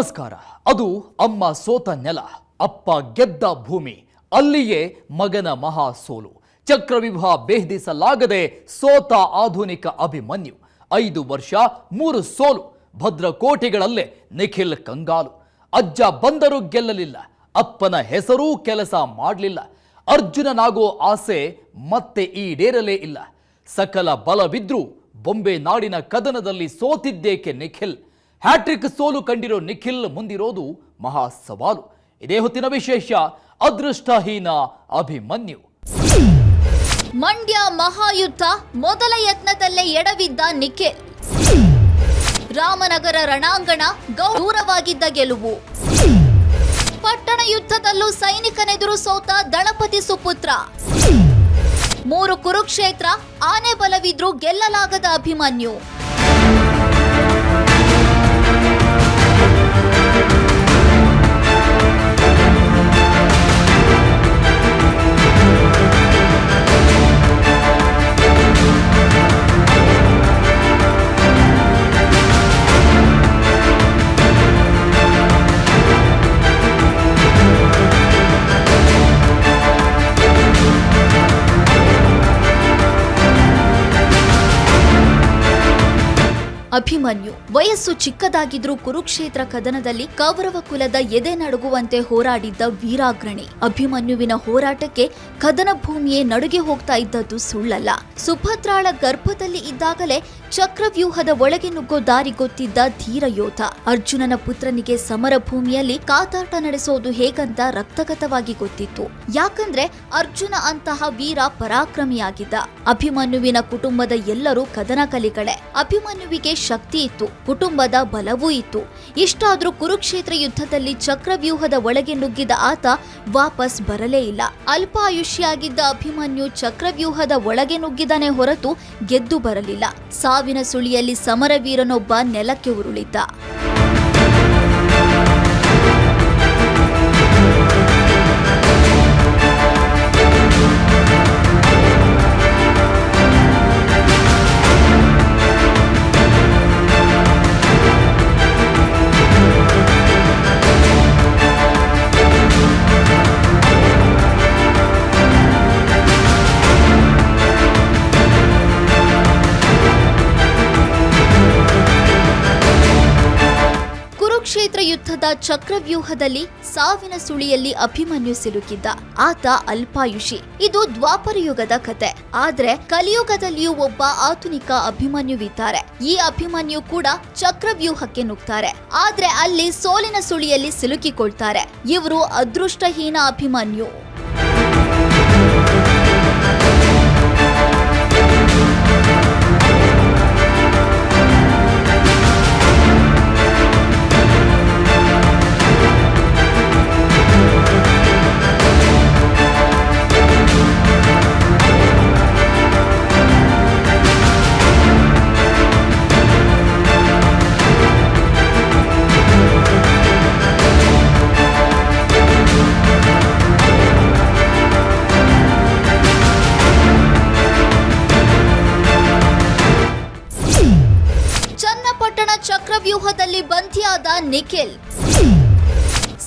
ನಮಸ್ಕಾರ. ಅದು ಅಮ್ಮ ಸೋತ ನೆಲ, ಅಪ್ಪ ಗೆದ್ದ ಭೂಮಿ, ಅಲ್ಲಿಯೇ ಮಗನ ಮಹಾ ಸೋಲು. ಚಕ್ರವ್ಯೂಹ ಬೇಹದಿಸಲಾಗದೆ ಸೋತ ಆಧುನಿಕ ಅಭಿಮನ್ಯು. ಐದು ವರ್ಷ, ಮೂರು ಸೋಲು, ಭದ್ರಕೋಟೆಗಳಲ್ಲೇ ನಿಖಿಲ್ ಕಂಗಾಲು. ಅಜ್ಜ ಬಂದರೂ ಗೆಲ್ಲಲಿಲ್ಲ, ಅಪ್ಪನ ಹೆಸರೂ ಕೆಲಸ ಮಾಡಲಿಲ್ಲ. ಅರ್ಜುನನಾಗೋ ಆಸೆ ಮತ್ತೆ ಈಡೇರಲೇ ಇಲ್ಲ. ಸಕಲ ಬಲವಿದ್ರೂ ಬೊಂಬೆ ನಾಡಿನ ಕದನದಲ್ಲಿ ಸೋತಿದ್ದೇಕೆ ನಿಖಿಲ್? ಹ್ಯಾಟ್ರಿಕ್ ಸೋಲು ಕಂಡಿರೋ ನಿಖಿಲ್ ಮುಂದಿರೋದು ಮಹಾ ಸವಾಲು. ಇದೇ ಹೊತ್ತಿನ ವಿಶೇಷ, ಅದೃಷ್ಟಹೀನ ಅಭಿಮನ್ಯು. ಮಂಡ್ಯ ಮಹಾಯುದ್ಧ ಮೊದಲ ಯತ್ನದಲ್ಲೇ ಎಡವಿದ್ದ ನಿಖಿಲ್. ರಾಮನಗರ ರಣಾಂಗಣ ಗೌರವಾಗಿದ್ದ ಗೆಲುವು. ಪಟ್ಟಣ ಯುದ್ಧದಲ್ಲೂ ಸೈನಿಕನೆದುರು ಸೋತ ದಳಪತಿ ಸುಪುತ್ರ. ಮೂರು ಕುರುಕ್ಷೇತ್ರ, ಆನೆ ಬಲವಿದ್ರೂ ಗೆಲ್ಲಲಾಗದ ಅಭಿಮನ್ಯು. ಅಭಿಮನ್ಯು. ವಯಸ್ಸು ಚಿಕ್ಕದಾಗಿದ್ರೂ ಕುರುಕ್ಷೇತ್ರ ಕದನದಲ್ಲಿ ಕೌರವ ಕುಲದ ಎದೆ ನಡುಗುವಂತೆ ಹೋರಾಡಿದ್ದ ವೀರಾಗ್ರಣಿ. ಅಭಿಮನ್ಯುವಿನ ಹೋರಾಟಕ್ಕೆ ಕದನ ಭೂಮಿಯೇ ನಡುಗೆ ಹೋಗ್ತಾ ಇದ್ದದ್ದು ಸುಳ್ಳಲ್ಲ. ಸುಭದ್ರಾಳ ಗರ್ಭದಲ್ಲಿ ಇದ್ದಾಗಲೇ ಚಕ್ರವ್ಯೂಹದ ಒಳಗೆ ನುಗ್ಗೋ ದಾರಿ ಗೊತ್ತಿದ್ದ ಧೀರ ಯೋಧ. ಅರ್ಜುನನ ಪುತ್ರನಿಗೆ ಸಮರ ಭೂಮಿಯಲ್ಲಿ ಕಾತಾಟ ನಡೆಸೋದು ಹೇಗಂತ ರಕ್ತಗತವಾಗಿ ಗೊತ್ತಿತ್ತು. ಯಾಕಂದ್ರೆ ಅರ್ಜುನ ಅಂತಹ ವೀರ ಪರಾಕ್ರಮಿಯಾಗಿದ್ದ. ಅಭಿಮನ್ಯುವಿನ ಕುಟುಂಬದ ಎಲ್ಲರೂ ಕದನ ಅಭಿಮನ್ಯುವಿಗೆ ಶಕ್ತಿ ಇತ್ತು, ಕುಟುಂಬದ ಬಲವೂ ಇತ್ತು. ಇಷ್ಟಾದ್ರೂ ಕುರುಕ್ಷೇತ್ರ ಯುದ್ಧದಲ್ಲಿ ಚಕ್ರವ್ಯೂಹದ ಒಳಗೆ ನುಗ್ಗಿದ ಆತ ವಾಪಸ್ ಬರಲೇ ಇಲ್ಲ. ಅಲ್ಪ ಆಯುಷ್ಯಾಗಿದ್ದ ಅಭಿಮನ್ಯು ಚಕ್ರವ್ಯೂಹದ ಒಳಗೆ ನುಗ್ಗಿದನೇ ಹೊರತು ಗೆದ್ದು ಬರಲಿಲ್ಲ. ಸಾವಿನ ಸುಳಿಯಲ್ಲಿ ಸಮರವೀರನೊಬ್ಬ ನೆಲಕ್ಕೆ ಉರುಳಿದ್ದ. ಚಕ್ರವ್ಯೂಹದಲ್ಲಿ ಸಾವಿನ ಸುಳಿಯಲ್ಲಿ ಅಭಿಮನ್ಯು ಸಿಲುಕಿದ್ದ ಆತ ಅಲ್ಪಾಯುಷಿ. ಇದು ದ್ವಾಪರ ಯುಗದ ಕತೆ. ಆದ್ರೆ ಕಲಿಯುಗದಲ್ಲಿಯೂ ಒಬ್ಬ ಆಧುನಿಕ ಅಭಿಮನ್ಯುವಿದ್ದಾರೆ. ಈ ಅಭಿಮನ್ಯು ಕೂಡ ಚಕ್ರವ್ಯೂಹಕ್ಕೆ ನುಗ್ತಾರೆ. ಆದ್ರೆ ಅಲ್ಲಿ ಸೋಲಿನ ಸುಳಿಯಲ್ಲಿ ಸಿಲುಕಿಕೊಳ್ತಾರೆ. ಇವರು ಅದೃಷ್ಟಹೀನ ಅಭಿಮನ್ಯು. ನಿಖಿಲ್.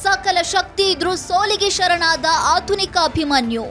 ಸಕಲ ಶಕ್ತಿ ಇದ್ರೂ ಸೋಲಿಗೆ ಶರಣಾದ ಆಧುನಿಕ ಅಭಿಮನ್ಯು.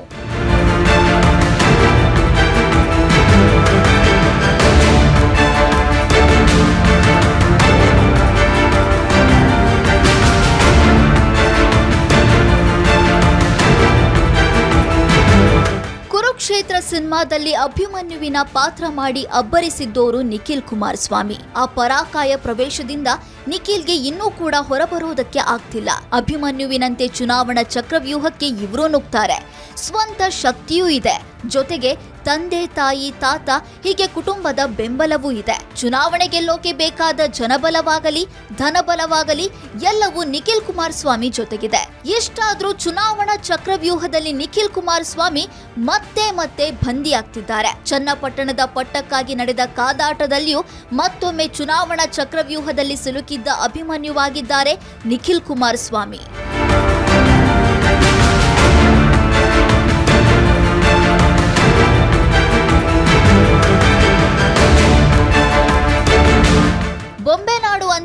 ಕುರುಕ್ಷೇತ್ರ ಸಿನಿಮಾದಲ್ಲಿ ಅಭಿಮನ್ಯುವಿನ ಪಾತ್ರ ಮಾಡಿ ಅಬ್ಬರಿಸಿದ್ದೋರು ನಿಖಿಲ್ ಕುಮಾರಸ್ವಾಮಿ. ಆ ಪರಾಕಾಯ ಪ್ರವೇಶದಿಂದ ನಿಖಿಲ್ಗೆ ಇನ್ನೂ ಕೂಡ ಹೊರಬರುವುದಕ್ಕೆ ಆಗ್ತಿಲ್ಲ. ಅಭಿಮನ್ಯುವಿನಂತೆ ಚುನಾವಣಾ ಚಕ್ರವ್ಯೂಹಕ್ಕೆ ಇವರು ನುಗ್ತಾರೆ. ಸ್ವಂತ ಶಕ್ತಿಯೂ ಇದೆ. ಜೊತೆಗೆ ತಂದೆ, ತಾಯಿ, ತಾತ ಹೀಗೆ ಕುಟುಂಬದ ಬೆಂಬಲವೂ ಇದೆ. ಚುನಾವಣೆ ಗೆಲ್ಲೋಕೆ ಬೇಕಾದ ಜನಬಲವಾಗಲಿ, ಧನಬಲವಾಗಲಿ ಎಲ್ಲವೂ ನಿಖಿಲ್ ಕುಮಾರಸ್ವಾಮಿ ಜೊತೆಗಿದೆ. ಎಷ್ಟಾದ್ರೂ ಚುನಾವಣಾ ಚಕ್ರವ್ಯೂಹದಲ್ಲಿ ನಿಖಿಲ್ ಕುಮಾರಸ್ವಾಮಿ ಮತ್ತೆ ಮತ್ತೆ ಬಂದಿಯಾಗ್ತಿದ್ದಾರೆ. ಚನ್ನಪಟ್ಟಣದ ಪಟ್ಟಕ್ಕಾಗಿ ನಡೆದ ಕಾದಾಟದಲ್ಲಿಯೂ ಮತ್ತೊಮ್ಮೆ ಚುನಾವಣಾ ಚಕ್ರವ್ಯೂಹದಲ್ಲಿ ಸಿಲುಕಿದ್ದ ಅಭಿಮನ್ಯುವಾಗಿದ್ದಾರೆ ನಿಖಿಲ್ ಕುಮಾರಸ್ವಾಮಿ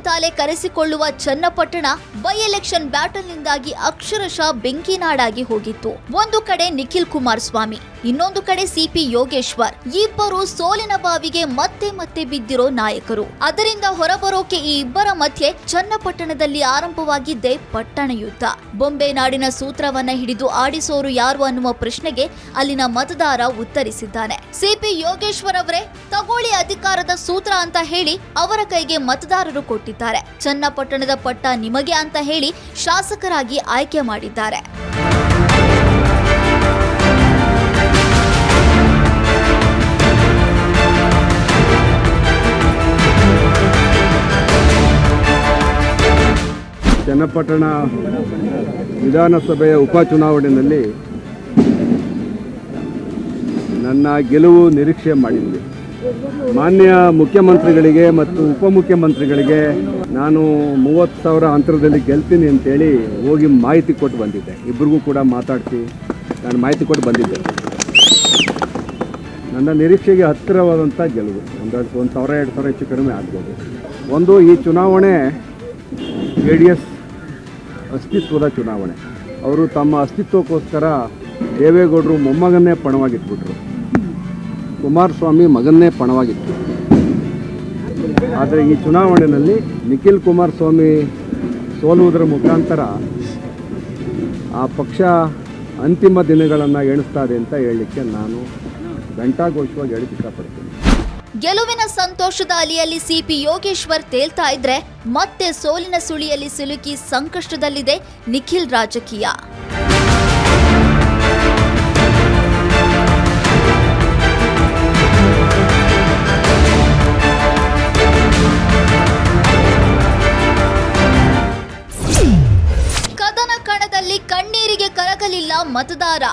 ಅಂತಾಲೆ ಕರೆಸಿಕೊಳ್ಳುವ ಚನ್ನಪಟ್ಟಣ ಬೈ ಎಲೆಕ್ಷನ್ ಬ್ಯಾಟಲ್ನಿಂದಾಗಿ ಅಕ್ಷರಶಃ ಬೆಂಕಿ ನಾಡಾಗಿ ಹೋಗಿತ್ತು. ಒಂದು ಕಡೆ ನಿಖಿಲ್ ಕುಮಾರಸ್ವಾಮಿ, ಇನ್ನೊಂದು ಕಡೆ ಸಿಪಿ ಯೋಗೇಶ್ವರ್, ಇಬ್ಬರು ಸೋಲಿನ ಬಾವಿಗೆ ಮತ್ತೆ ಮತ್ತೆ ಬಿದ್ದಿರೋ ನಾಯಕರು. ಅದರಿಂದ ಹೊರಬರೋಕೆ ಈ ಇಬ್ಬರ ಮಧ್ಯೆ ಚನ್ನಪಟ್ಟಣದಲ್ಲಿ ಆರಂಭವಾಗಿದ್ದೆ ಪಟ್ಟಣ ಯುದ್ಧ. ಬೊಂಬೆ ನಾಡಿನ ಸೂತ್ರವನ್ನ ಹಿಡಿದು ಆಡಿಸೋರು ಯಾರು ಅನ್ನುವ ಪ್ರಶ್ನೆಗೆ ಅಲ್ಲಿನ ಮತದಾರ ಉತ್ತರಿಸಿದ್ದಾನೆ. ಸಿಪಿ ಯೋಗೇಶ್ವರ್ ಅವರೇ ತಗೋಳಿ ಅಧಿಕಾರದ ಸೂತ್ರ ಅಂತ ಹೇಳಿ ಅವರ ಕೈಗೆ ಮತದಾರರು ಕೊಟ್ಟಿದ್ದಾರೆ. ಚನ್ನಪಟ್ಟಣದ ಪಟ್ಟ ನಿಮಗೆ ಅಂತ ಹೇಳಿ ಶಾಸಕರಾಗಿ ಆಯ್ಕೆ ಮಾಡಿದ್ದಾರೆ. ಚನ್ನಪಟ್ಟಣ ವಿಧಾನಸಭೆಯ ಉಪಚುನಾವಣೆಯಲ್ಲಿ ನನ್ನ ಗೆಲುವು ನಿರೀಕ್ಷೆ ಮಾಡಿದ್ದೆ ಮಾನ್ಯ ಮುಖ್ಯಮಂತ್ರಿಗಳಿಗೆ ಮತ್ತು ಉಪಮುಖ್ಯಮಂತ್ರಿಗಳಿಗೆ ನಾನು ಮೂವತ್ತು ಸಾವಿರ ಅಂತರದಲ್ಲಿ ಗೆಲ್ತೀನಿ ಅಂತೇಳಿ ಹೋಗಿ ಮಾಹಿತಿ ಕೊಟ್ಟು ಬಂದಿದ್ದೆ. ಇಬ್ಬರಿಗೂ ಕೂಡ ಮಾತಾಡಿಸಿ ನಾನು ಮಾಹಿತಿ ಕೊಟ್ಟು ಬಂದಿದ್ದೆ. ನನ್ನ ನಿರೀಕ್ಷೆಗೆ ಹತ್ತಿರವಾದಂಥ ಗೆಲುವು. ಒಂದು ಒಂದು ಸಾವಿರ, ಎರಡು ಸಾವಿರ ಹೆಚ್ಚು ಕಡಿಮೆ ಆಗ್ಬೋದು. ಒಂದು, ಈ ಚುನಾವಣೆ ಜೆ ಡಿ ಎಸ್ ಅಸ್ತಿತ್ವದ ಚುನಾವಣೆ. ಅವರು ತಮ್ಮ ಅಸ್ತಿತ್ವಕ್ಕೋಸ್ಕರ ದೇವೇಗೌಡರು ಮೊಮ್ಮಗನ್ನೇ ಪಣವಾಗಿಟ್ಬಿಟ್ರು. ಕುಮಾರಸ್ವಾಮಿ ಮಗನ್ನೇ ಪಣವಾಗಿತ್ತು. ಆದರೆ ಈ ಚುನಾವಣೆಯಲ್ಲಿ ನಿಖಿಲ್ ಕುಮಾರಸ್ವಾಮಿ ಸೋಲುವುದರ ಮುಖಾಂತರ ಆ ಪಕ್ಷ ಅಂತಿಮ ದಿನಗಳನ್ನು ಎಣಿಸ್ತಾ ಇದೆ ಅಂತ ಹೇಳಲಿಕ್ಕೆ ನಾನು ಘಂಟಾಘೋಷವಾಗಿ ಹೇಳಕ್ಕೆ ಇಷ್ಟಪಡ್ತೀನಿ ಗೆಲುವಿನ ಸಂತೋಷದ ಅಲಿಯಲ್ಲಿ ಸಿಪಿ ಯೋಗೇಶ್ವರ್ ತೇಲ್ತಾ ಇದ್ರೆ ಮತ್ತೆ ಸೋಲಿನ ಸುಳಿಯಲ್ಲಿ ಸಿಲುಕಿ ಸಂಕಷ್ಟದಲ್ಲಿದೆ ನಿಖಿಲ್ ರಾಜಕೀಯ. ಕರಗಲಿಲ್ಲ ಮತದಾರ.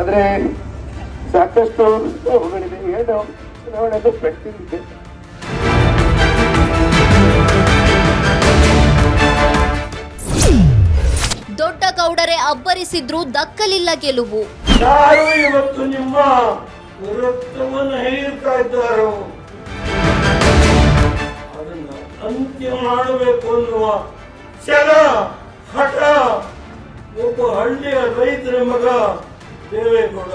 ಆದ್ರೆ ಸಾಕಷ್ಟು ಏನು ದೊಡ್ಡ ಗೌಡರೇ ಅಬ್ಬರಿಸಿದ್ರು ದಕ್ಕಲಿಲ್ಲ ಗೆಲುವು. ಯಾರು ಇವತ್ತು ನಿಮ್ಮ ರಕ್ತವನ್ನು ಹೀರ್ತಾ ಇದ್ದಾರೋ? ಅಂತ್ಯ ಮಾಡಬೇಕು ಅನ್ನುವ ಚಲ ಹಠ ಒಬ್ಬ ಹಳ್ಳಿಯ ರೈತರ ಮಗ ದೇವೇಗೌಡ.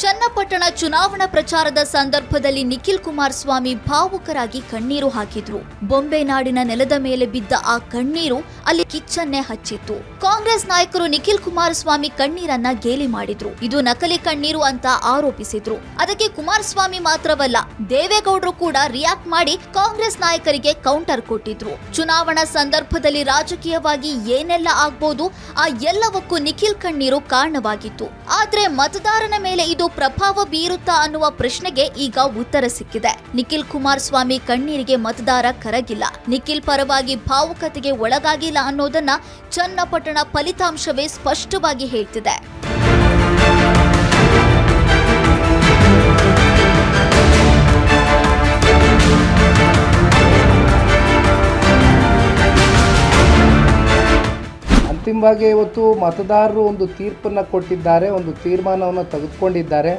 ಚನ್ನಪಟ್ಟಣ ಚುನಾವಣಾ ಪ್ರಚಾರದ ಸಂದರ್ಭದಲ್ಲಿ ನಿಖಿಲ್ ಕುಮಾರಸ್ವಾಮಿ ಭಾವುಕರಾಗಿ ಕಣ್ಣೀರು ಹಾಕಿದ್ರು. ಬೊಂಬೆ ನಾಡಿನ ನೆಲದ ಮೇಲೆ ಬಿದ್ದ ಆ ಕಣ್ಣೀರು ಅಲ್ಲಿ ಕಿಚ್ಚನ್ನೇ ಹಚ್ಚಿತ್ತು. ಕಾಂಗ್ರೆಸ್ ನಾಯಕರು ನಿಖಿಲ್ ಕುಮಾರಸ್ವಾಮಿ ಕಣ್ಣೀರನ್ನ ಗೇಲಿ ಮಾಡಿದ್ರು. ಇದು ನಕಲಿ ಕಣ್ಣೀರು ಅಂತ ಆರೋಪಿಸಿದ್ರು. ಅದಕ್ಕೆ ಕುಮಾರಸ್ವಾಮಿ ಮಾತ್ರವಲ್ಲ, ದೇವೇಗೌಡರು ಕೂಡ ರಿಯಾಕ್ಟ್ ಮಾಡಿ ಕಾಂಗ್ರೆಸ್ ನಾಯಕರಿಗೆ ಕೌಂಟರ್ ಕೊಟ್ಟಿದ್ರು. ಚುನಾವಣಾ ಸಂದರ್ಭದಲ್ಲಿ ರಾಜಕೀಯವಾಗಿ ಏನೆಲ್ಲ ಆಗ್ಬೋದು, ಆ ಎಲ್ಲವಕ್ಕೂ ನಿಖಿಲ್ ಕಣ್ಣೀರು ಕಾರಣವಾಗಿತ್ತು. ಆದ್ರೆ ಮತದಾರನ ಮೇಲೆ ಇದು ಪ್ರಭಾವ ಬೀರುತ್ತಾ ಅನ್ನುವ ಪ್ರಶ್ನೆಗೆ ಈಗ ಉತ್ತರ ಸಿಕ್ಕಿದೆ. ನಿಖಿಲ್ ಕುಮಾರಸ್ವಾಮಿ ಕಣ್ಣೀರಿಗೆ ಮತದಾರ ಕರಗಿಲ್ಲ. ನಿಖಿಲ್ ಪರವಾಗಿ ಭಾವುಕತೆಗೆ ಒಳಗಾಗಿಲ್ಲ ಅನ್ನೋದನ್ನ ಚನ್ನಪಟ್ಟಣ ಫಲಿತಾಂಶವೇ ಸ್ಪಷ್ಟವಾಗಿ ಹೇಳ್ತಿದೆ. ಅಂತಿಮವಾಗಿ ಇವತ್ತು ಮತದಾರರು ಒಂದು ತೀರ್ಪನ್ನು ಕೊಟ್ಟಿದ್ದಾರೆ, ಒಂದು ತೀರ್ಮಾನವನ್ನು ತೆಗೆದುಕೊಂಡಿದ್ದಾರೆ.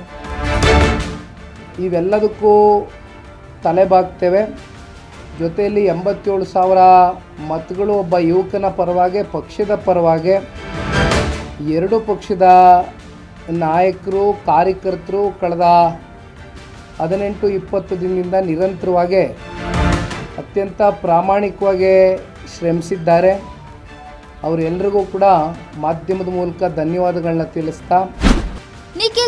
ಇವೆಲ್ಲದಕ್ಕೂ ತಲೆಬಾಗ್ತೇವೆ ಜೊತೆಯಲ್ಲಿ ಎಂಬತ್ತೇಳು ಸಾವಿರ ಮತಗಳು ಒಬ್ಬ ಯುವಕನ ಪರವಾಗಿ, ಪಕ್ಷದ ಪರವಾಗಿ. ಎರಡು ಪಕ್ಷದ ನಾಯಕರು, ಕಾರ್ಯಕರ್ತರು ಕಳೆದ ಹದಿನೆಂಟು, ಇಪ್ಪತ್ತು ದಿನದಿಂದ ನಿರಂತರವಾಗಿ ಅತ್ಯಂತ ಪ್ರಾಮಾಣಿಕವಾಗಿ ಶ್ರಮಿಸಿದ್ದಾರೆ. ಅವರೆಲ್ಲರಿಗೂ ಕೂಡ ಮಾಧ್ಯಮದ ಮೂಲಕ ಧನ್ಯವಾದಗಳನ್ನ ತಿಳಿಸ್ತಾ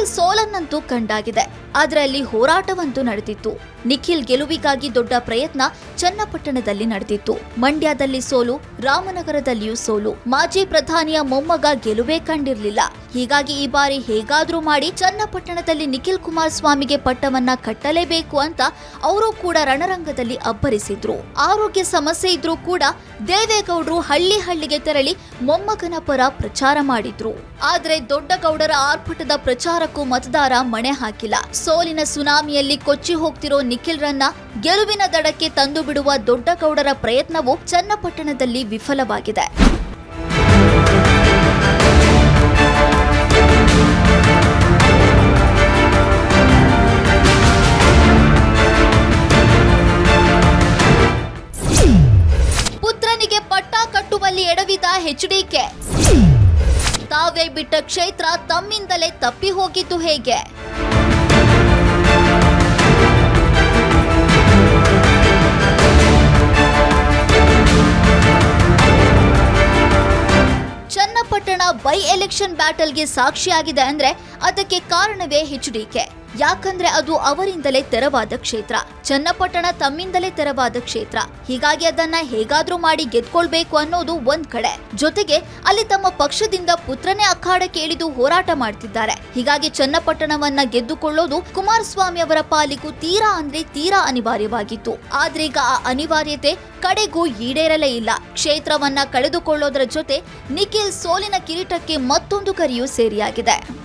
ಸೋಲನ್ನಂತೂ ಕಂಡಾಗಿದೆ. ಅದರಲ್ಲಿ ಹೋರಾಟವಂತೂ ನಡೆದಿತ್ತು. ನಿಖಿಲ್ ಗೆಲುವಿಗಾಗಿ ದೊಡ್ಡ ಪ್ರಯತ್ನ ಚನ್ನಪಟ್ಟಣದಲ್ಲಿ ನಡೆದಿತ್ತು. ಮಂಡ್ಯದಲ್ಲಿ ಸೋಲು, ರಾಮನಗರದಲ್ಲಿಯೂ ಸೋಲು. ಮಾಜಿ ಪ್ರಧಾನಿಯ ಮೊಮ್ಮಗ ಗೆಲುವೇ ಕಂಡಿರಲಿಲ್ಲ. ಹೀಗಾಗಿ ಈ ಬಾರಿ ಹೇಗಾದ್ರೂ ಮಾಡಿ ಚನ್ನಪಟ್ಟಣದಲ್ಲಿ ನಿಖಿಲ್ ಕುಮಾರಸ್ವಾಮಿಗೆ ಪಟ್ಟವನ್ನ ಕಟ್ಟಲೇಬೇಕು ಅಂತ ಅವರು ಕೂಡ ರಣರಂಗದಲ್ಲಿ ಅಬ್ಬರಿಸಿದ್ರು. ಆರೋಗ್ಯ ಸಮಸ್ಯೆ ಇದ್ರೂ ಕೂಡ ದೇವೇಗೌಡರು ಹಳ್ಳಿ ಹಳ್ಳಿಗೆ ತೆರಳಿ ಮೊಮ್ಮಗನ ಪರ ಪ್ರಚಾರ ಮಾಡಿದ್ರು. ಆದ್ರೆ ದೊಡ್ಡಗೌಡರ ಆರ್ಭಟದ ಆರ್ಭಟದ ಲಕ್ಷಕ್ಕೂ ಮತದಾರ ಮಣೆ ಹಾಕಿಲ್ಲ. ಸೋಲಿನ ಸುನಾಮಿಯಲ್ಲಿ ಕೊಚ್ಚಿ ಹೋಗ್ತಿರೋ ನಿಖಿಲ್ ನಿಖಿಲ್ರನ್ನ ಗೆಲುವಿನ ದಡಕ್ಕೆ ತಂದು ಬಿಡುವ ದೊಡ್ಡಗೌಡರ ಪ್ರಯತ್ನವು ಚನ್ನಪಟ್ಟಣದಲ್ಲಿ ವಿಫಲವಾಗಿದೆ. ಪುತ್ರನಿಗೆ ಪಟ್ಟ ಕಟ್ಟುವಲ್ಲಿ ಎಡವಿದ ಎಚ್ಡಿಕೆ ತಾವೇ ಬಿಟ್ಟ ಕ್ಷೇತ್ರ ತಮ್ಮಿಂದಲೇ ತಪ್ಪಿ ಹೋಗಿದ್ದು ಹೇಗೆ? ಚನ್ನಪಟ್ಟಣ ಬೈ ಎಲೆಕ್ಷನ್ ಬ್ಯಾಟಲ್ಗೆ ಸಾಕ್ಷಿಯಾಗಿದೆ ಅಂದ್ರೆ ಅದಕ್ಕೆ ಕಾರಣವೇ ಎಚ್ಡಿಕೆ ಯಾಕಂದ್ರೆ ಅದು ಅವರಿಂದಲೇ ತೆರವಾದ ಕ್ಷೇತ್ರ. ಚನ್ನಪಟ್ಟಣ ತಮ್ಮಿಂದಲೇ ತೆರವಾದ ಕ್ಷೇತ್ರ. ಹೀಗಾಗಿ ಅದನ್ನ ಹೇಗಾದ್ರೂ ಮಾಡಿ ಗೆದ್ಕೊಳ್ಬೇಕು ಅನ್ನೋದು ಒಂದ್ ಕಡೆ. ಜೊತೆಗೆ ಅಲ್ಲಿ ತಮ್ಮ ಪಕ್ಷದಿಂದ ಪುತ್ರನೇ ಅಖಾಡ ಕೇಳಿದು ಹೋರಾಟ ಮಾಡ್ತಿದ್ದಾರೆ. ಹೀಗಾಗಿ ಚನ್ನಪಟ್ಟಣವನ್ನ ಗೆದ್ದುಕೊಳ್ಳೋದು ಕುಮಾರಸ್ವಾಮಿ ಅವರ ಪಾಲಿಗೂ ತೀರಾ ಅಂದ್ರೆ ತೀರಾ ಅನಿವಾರ್ಯವಾಗಿತ್ತು. ಆದ್ರೀಗ ಆ ಅನಿವಾರ್ಯತೆ ಕಡೆಗೂ ಈಡೇರಲೇ ಇಲ್ಲ. ಕ್ಷೇತ್ರವನ್ನ ಕಳೆದುಕೊಳ್ಳೋದರ ಜೊತೆ ನಿಖಿಲ್ ಸೋಲಿನ ಕಿರೀಟಕ್ಕೆ ಮತ್ತೊಂದು ಕರಿಯೂ ಸೇರಿಯಾಗಿದೆ.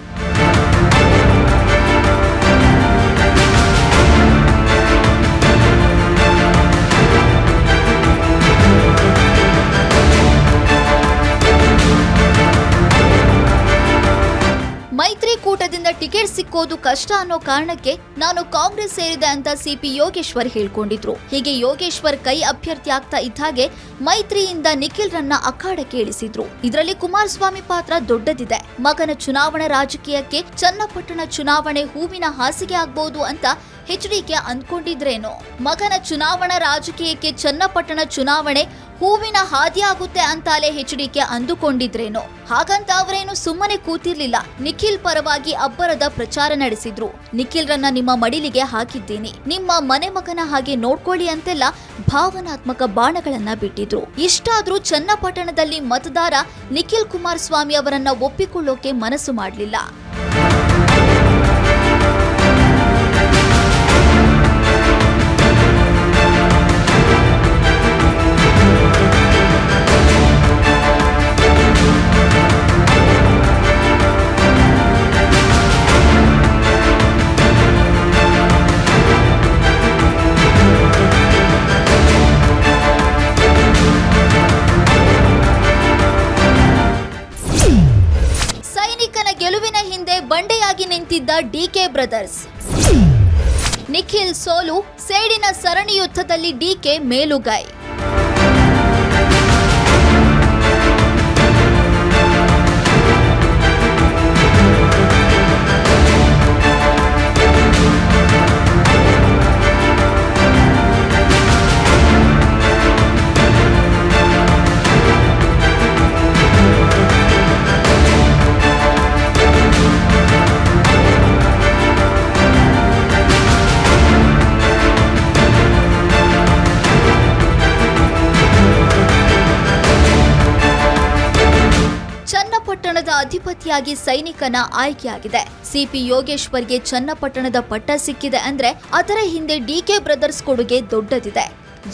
ಮೈತ್ರಿಕೂಟದಿಂದ ಟಿಕೆಟ್ ಸಿಕ್ಕೋದು ಕಷ್ಟ ಅನ್ನೋ ಕಾರಣಕ್ಕೆ ನಾನು ಕಾಂಗ್ರೆಸ್ ಸೇರಿದೆ ಅಂತ ಸಿಪಿ ಯೋಗೇಶ್ವರ್ ಹೇಳ್ಕೊಂಡಿದ್ರು. ಹೀಗೆ ಯೋಗೇಶ್ವರ್ ಕೈ ಅಭ್ಯರ್ಥಿ ಆಗ್ತಾ ಇದ್ದಾಗೆ ಮೈತ್ರಿಯಿಂದ ನಿಖಿಲ್ ರನ್ನ ಅಖಾಡಕ್ಕೆ ಇಳಿಸಿದ್ರು. ಇದರಲ್ಲಿ ಕುಮಾರಸ್ವಾಮಿ ಪಾತ್ರ ದೊಡ್ಡದಿದೆ. ಮಗನ ಚುನಾವಣಾ ರಾಜಕೀಯಕ್ಕೆ ಚನ್ನಪಟ್ಟಣ ಚುನಾವಣೆ ಹೂವಿನ ಹಾಸಿಗೆ ಆಗ್ಬಹುದು ಅಂತ ಎಚ್ಡಿಕೆ ಅಂದ್ಕೊಂಡಿದ್ರೇನೋ. ಮಗನ ಚುನಾವಣಾ ರಾಜಕೀಯಕ್ಕೆ ಚನ್ನಪಟ್ಟಣ ಚುನಾವಣೆ ಹೂವಿನ ಹಾದಿಯಾಗುತ್ತೆ ಅಂತಾಲೆ ಹೆಚ್ಡಿಕೆ ಅಂದುಕೊಂಡಿದ್ರೇನೋ? ಹಾಗಂತ ಅವರೇನು ಸುಮ್ಮನೆ ಕೂತಿರ್ಲಿಲ್ಲ. ನಿಖಿಲ್ ಪರವಾಗಿ ಅಬ್ಬರದ ಪ್ರಚಾರ ನಡೆಸಿದ್ರು. ನಿಖಿಲ್ ರನ್ನ ನಿಮ್ಮ ಮಡಿಲಿಗೆ ಹಾಕಿದ್ದೀನಿ. ನಿಮ್ಮ ಮನೆ ಮಗನ ಹಾಗೆ ನೋಡ್ಕೊಳ್ಳಿ ಅಂತೆಲ್ಲ ಭಾವನಾತ್ಮಕ ಬಾಣಗಳನ್ನ ಬಿಟ್ಟಿದ್ರು. ಇಷ್ಟಾದ್ರೂ ಚನ್ನಪಟ್ಟಣದಲ್ಲಿ ಮತದಾರ ನಿಖಿಲ್ ಕುಮಾರಸ್ವಾಮಿ ಅವರನ್ನ ಒಪ್ಪಿಕೊಳ್ಳೋಕೆ ಮನಸ್ಸು ಮಾಡಲಿಲ್ಲ. ನಿಂತಿದ್ದ ಡಿಕೆ ಬ್ರದರ್ಸ್. ನಿಖಿಲ್ ಸೋಲು ಸೇಡಿನ ಸರಣಿ ಯುದ್ಧದಲ್ಲಿ ಡಿಕೆ ಮೇಲುಗೈ. ಅಧಿಪತಿಯಾಗಿ ಸೈನಿಕನ ಆಯ್ಕೆಯಾಗಿದೆ. ಸಿಪಿ ಯೋಗೇಶ್ವರ್ಗೆ ಚನ್ನಪಟ್ಟಣದ ಪಟ್ಟ ಸಿಕ್ಕಿದೆ ಅಂದ್ರೆ ಅದರ ಹಿಂದೆ ಡಿಕೆ ಬ್ರದರ್ಸ್ ಕೊಡುಗೆ ದೊಡ್ಡದಿದೆ.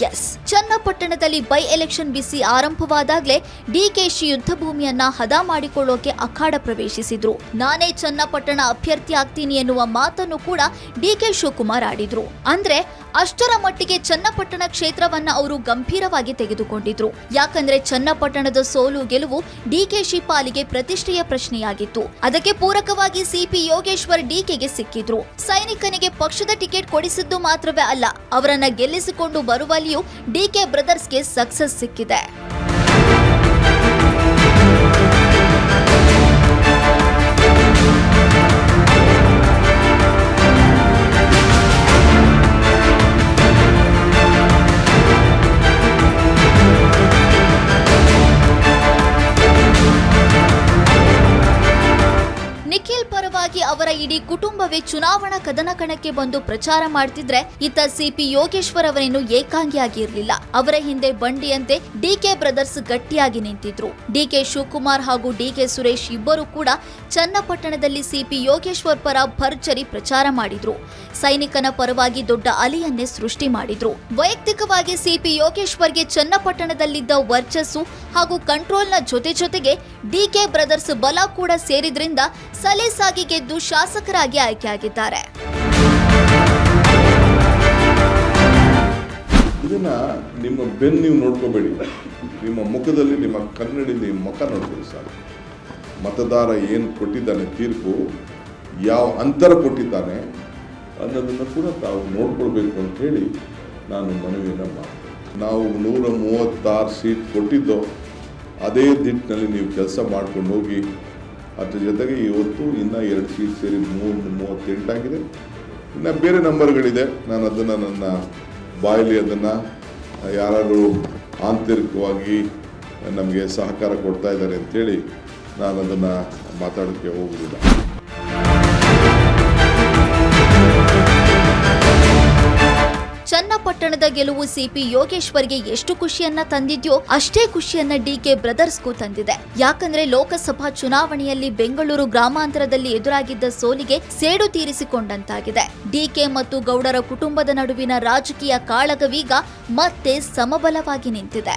ಎಸ್, ಚನ್ನಪಟ್ಟಣದಲ್ಲಿ ಬೈ ಎಲೆಕ್ಷನ್ ಬಿಸಿ ಆರಂಭವಾದಾಗಲೇ ಡಿಕೆಶಿ ಯುದ್ಧ ಭೂಮಿಯನ್ನ ಹದ ಮಾಡಿಕೊಳ್ಳೋಕೆ ಅಖಾಡ ಪ್ರವೇಶಿಸಿದ್ರು. ನಾನೇ ಚನ್ನಪಟ್ಟಣ ಅಭ್ಯರ್ಥಿ ಆಗ್ತೀನಿ ಎನ್ನುವ ಮಾತನ್ನು ಕೂಡ ಡಿಕೆ ಶಿವಕುಮಾರ್ ಆಡಿದ್ರು. ಅಂದ್ರೆ ಅಷ್ಟರ ಮಟ್ಟಿಗೆ ಚನ್ನಪಟ್ಟಣ ಕ್ಷೇತ್ರವನ್ನ ಅವರು ಗಂಭೀರವಾಗಿ ತೆಗೆದುಕೊಂಡಿದ್ರು. ಯಾಕಂದ್ರೆ ಚನ್ನಪಟ್ಟಣದ ಸೋಲು ಗೆಲುವು ಡಿಕೆಶಿ ಪಾಲಿಗೆ ಪ್ರತಿಷ್ಠೆಯ ಪ್ರಶ್ನೆಯಾಗಿತ್ತು. ಅದಕ್ಕೆ ಪೂರಕವಾಗಿ ಸಿಪಿ ಯೋಗೇಶ್ವರ್ ಡಿಕೆಗೆ ಸಿಕ್ಕಿದ್ರು. ಸೈನಿಕನಿಗೆ ಪಕ್ಷದ ಟಿಕೆಟ್ ಕೊಡಿಸಿದ್ದು ಮಾತ್ರವೇ ಅಲ್ಲ, ಅವರನ್ನ ಗೆಲ್ಲಿಸಿಕೊಂಡು ಬರುವಲ್ಲಿಯೂ ಡಿಕೆ ಬ್ರದರ್ಸ್ಗೆ ಸಕ್ಸಸ್ ಸಿಕ್ಕಿದೆ. ಕುಟುಂಬವೇ ಚುನಾವಣಾ ಕದನ ಕಣಕ್ಕೆ ಬಂದು ಪ್ರಚಾರ ಮಾಡ್ತಿದ್ರೆ ಇತ್ತ ಸಿಪಿ ಯೋಗೇಶ್ವರ್ ಅವರೇನು ಏಕಾಂಗಿಯಾಗಿ ಇರಲಿಲ್ಲ ಅವರ ಹಿಂದೆ ಬಂಡಿಯಂತೆ ಡಿಕೆ ಬ್ರದರ್ಸ್ ಗಟ್ಟಿಯಾಗಿ ನಿಂತಿದ್ರು. ಡಿಕೆ ಶಿವಕುಮಾರ್ ಹಾಗೂ ಡಿಕೆ ಸುರೇಶ್ ಇಬ್ಬರು ಕೂಡ ಚನ್ನಪಟ್ಟಣದಲ್ಲಿ ಸಿಪಿ ಯೋಗೇಶ್ವರ್ ಪರ ಭರ್ಜರಿ ಪ್ರಚಾರ ಮಾಡಿದ್ರು. ಸೈನಿಕನ ಪರವಾಗಿ ದೊಡ್ಡ ಅಲಿಯನ್ನೇ ಸೃಷ್ಟಿ ಮಾಡಿದ್ರು. ವೈಯಕ್ತಿಕವಾಗಿ ಸಿಪಿ ಯೋಗೇಶ್ವರ್ಗೆ ಚನ್ನಪಟ್ಟಣದಲ್ಲಿದ್ದ ವರ್ಚಸ್ಸು ಹಾಗೂ ಕಂಟ್ರೋಲ್ನ ಜೊತೆ ಜೊತೆಗೆ ಡಿಕೆ ಬ್ರದರ್ಸ್ ಬಲ ಕೂಡ ಸೇರಿದ್ರಿಂದ ಸಲೀಸಾಗಿ ಗೆದ್ದು ಶಾಸಕರಾಗಿ ಆಯ್ಕೆಯಾಗಿದ್ದಾರೆ. ಇದನ್ನ ನಿಮ್ಮ ಬೆನ್ನು ನೀವು ನೋಡ್ಕೋಬೇಡಿ. ನಿಮ್ಮ ಮುಖದಲ್ಲಿ, ನಿಮ್ಮ ಕನ್ನಡಿಲಿ ಮುಖ ನೋಡ್ಕೊಳ್ಳಿ ಸರ್ ಮತದಾರ ಏನು ಕೊಟ್ಟಿದ್ದಾನೆ ತೀರ್ಪು, ಯಾವ ಅಂತರ ಕೊಟ್ಟಿದ್ದಾನೆ ಅನ್ನೋದನ್ನು ಕೂಡ ತಾವು ನೋಡ್ಕೊಳ್ಬೇಕು ಅಂತ ಹೇಳಿ ನಾನು ಮನವಿಯನ್ನು ಮಾಡ್ತೇನೆ. ನಾವು ನೂರ ಮೂವತ್ತಾರು ಸೀಟ್ ಕೊಟ್ಟಿದ್ದೋ, ಅದೇ ದಿಟ್ಟಿನಲ್ಲಿ ನೀವು ಕೆಲಸ ಮಾಡ್ಕೊಂಡು ಹೋಗಿ ಅದ್ರ ಜೊತೆಗೆ ಇವತ್ತು ಇನ್ನೂ ಎರಡು ಸೀಟ್ ಸೇರಿ ಮೂರು ಮೂವತ್ತೆಂಟಾಗಿದೆ ಇನ್ನು ಬೇರೆ ನಂಬರ್ಗಳಿದೆ ನಾನು ಅದನ್ನು ನನ್ನ ಬಾಯಲ್ಲಿ ಅದನ್ನು ಯಾರಾದರೂ ಆಂತರಿಕವಾಗಿ ನಮಗೆ ಸಹಕಾರ ಕೊಡ್ತಾ ಇದ್ದಾರೆ ಅಂತೇಳಿ ನಾನು ಅದನ್ನು ಮಾತಾಡೋಕ್ಕೆ ಹೋಗುವುದಿಲ್ಲ. ಚನ್ನಪಟ್ಟಣದ ಗೆಲುವು ಸಿಪಿ ಯೋಗೇಶ್ವರ್ಗೆ ಎಷ್ಟು ಖುಷಿಯನ್ನ ತಂದಿದ್ಯೋ ಅಷ್ಟೇ ಖುಷಿಯನ್ನ ಡಿಕೆ ಬ್ರದರ್ಸ್ಗೂ ತಂದಿದೆ. ಯಾಕಂದ್ರೆ ಲೋಕಸಭಾ ಚುನಾವಣೆಯಲ್ಲಿ ಬೆಂಗಳೂರು ಗ್ರಾಮಾಂತರದಲ್ಲಿ ಎದುರಾಗಿದ್ದ ಸೋಲಿಗೆ ಸೇಡು ತೀರಿಸಿಕೊಂಡಂತಾಗಿದೆ. ಡಿಕೆ ಮತ್ತು ಗೌಡರ ಕುಟುಂಬದ ನಡುವಿನ ರಾಜಕೀಯ ಕಾಳಗವೀಗ ಮತ್ತೆ ಸಮಬಲವಾಗಿ ನಿಂತಿದೆ.